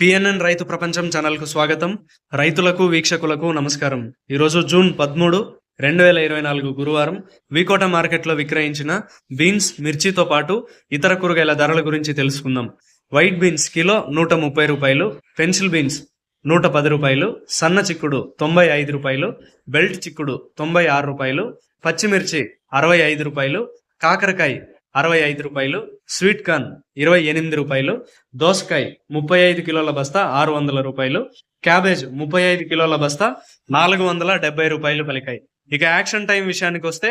PNN రైతు ప్రపంచం ఛానల్కు స్వాగతం. రైతులకు వీక్షకులకు నమస్కారం. ఈరోజు జూన్ పదమూడు రెండు వేల ఇరవై నాలుగు గురువారం వికోట మార్కెట్లో విక్రయించిన బీన్స్ మిర్చితో పాటు ఇతర కూరగాయల ధరల గురించి తెలుసుకుందాం. వైట్ బీన్స్ కిలో నూట ముప్పై రూపాయలు పెన్సిల్ బీన్స్ నూట పది రూపాయలు సన్న చిక్కుడు తొంభై ఐదు రూపాయలు బెల్ట్ చిక్కుడు తొంభై ఆరు రూపాయలు పచ్చిమిర్చి అరవై ఐదు రూపాయలు కాకరకాయ అరవై ఐదు రూపాయలు స్వీట్ కార్న్ ఇరవై ఎనిమిది రూపాయలు దోసకాయ ముప్పై ఐదు కిలోల బస్తా ఆరు వందల రూపాయలు క్యాబేజ్ ముప్పై ఐదు కిలోల బస్తా నాలుగు వందల డెబ్బై రూపాయలు పలికాయి. ఇక యాక్షన్ టైం విషయానికి వస్తే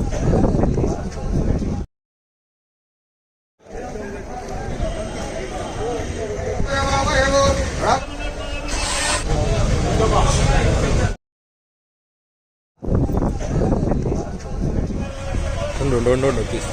ఉండు ఉండు ప్లీజ్ ఉండు ఉండు ఉండు ఉండు ప్లీజ్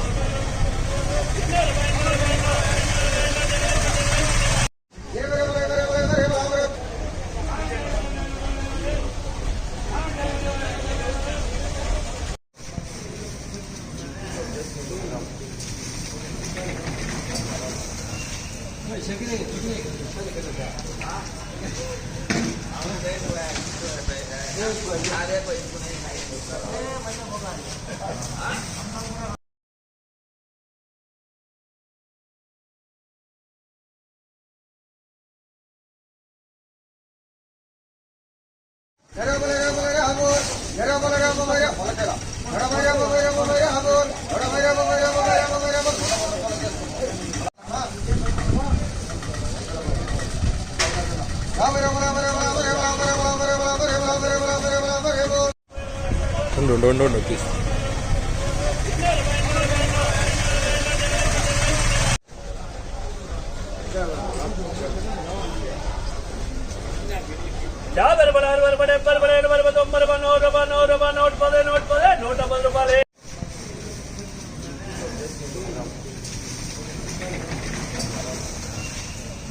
యాభై రూపాయలు అరవై రూపాయలు డెబ్బై రూపాయలు ఎనభై రూపాయలు తొంభై రూపాయలు నూరు రూపాయలు నూరు రూపాయలు నూట పది నూట పది నూట పది రూపాయలు నూట ఎనభై నూట ఎనభై నూట ఎనభై నూట ఎనభై ఇన్నూట ఎనభై నూట తొంభై నూట తొంభై నూట తొంభై ఇన్నూట తొంభై నూట తొంభై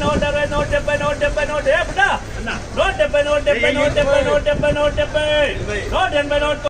నూట అరవై నూట అరవై నూట డెబ్బై నూట డెబ్బై నూట ఏ పుట్ట నూట డెబ్బై నూట డెబ్బై నూట డెబ్బై నూట డెబ్బై నూట డెబ్బై నూట ఎనభై నూట